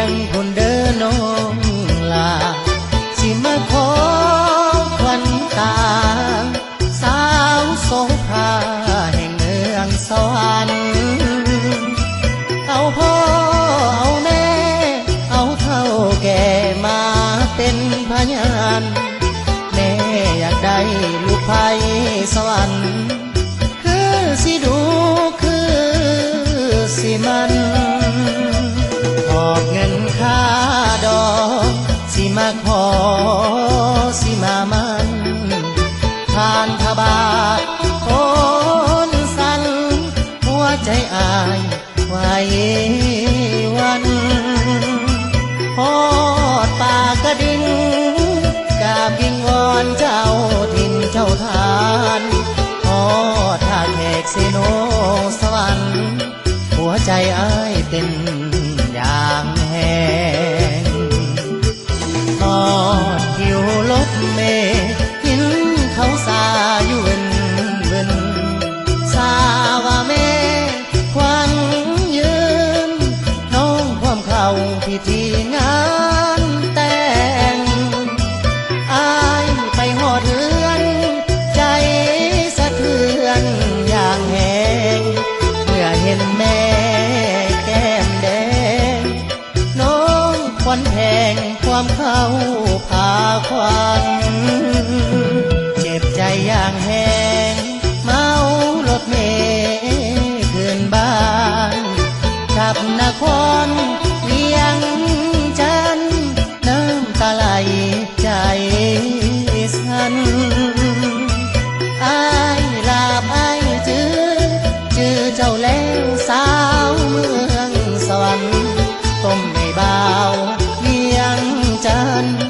ยงคนเดินน้องลา สิมาขอควันตา สาวโสภาแห่งเมืองสวรรค์เอาพ่อเอาแม่ เอาเท่าแก่มาเป็นพยานแม่อยากได้ลูกไผ่สวรรค์คือสิดูคือสิมัน อบเงินค่าดอกสิมาขอสิมามันผ่านทบาทโอนสันหัวใจอายไหววันพอดปากกระดิ่งกาบยิงวอนเจ้าถิ่นเจ้าทานพอดท่าแขกเซโนสวรรค์หัวใจอายเต้น อย่างแหงทอดคิวลบเมหินเขาสาอยู่เวินเวินสาว่าแม่ควันยืนน้องความเขาพิธีง 怕乌怕花。าน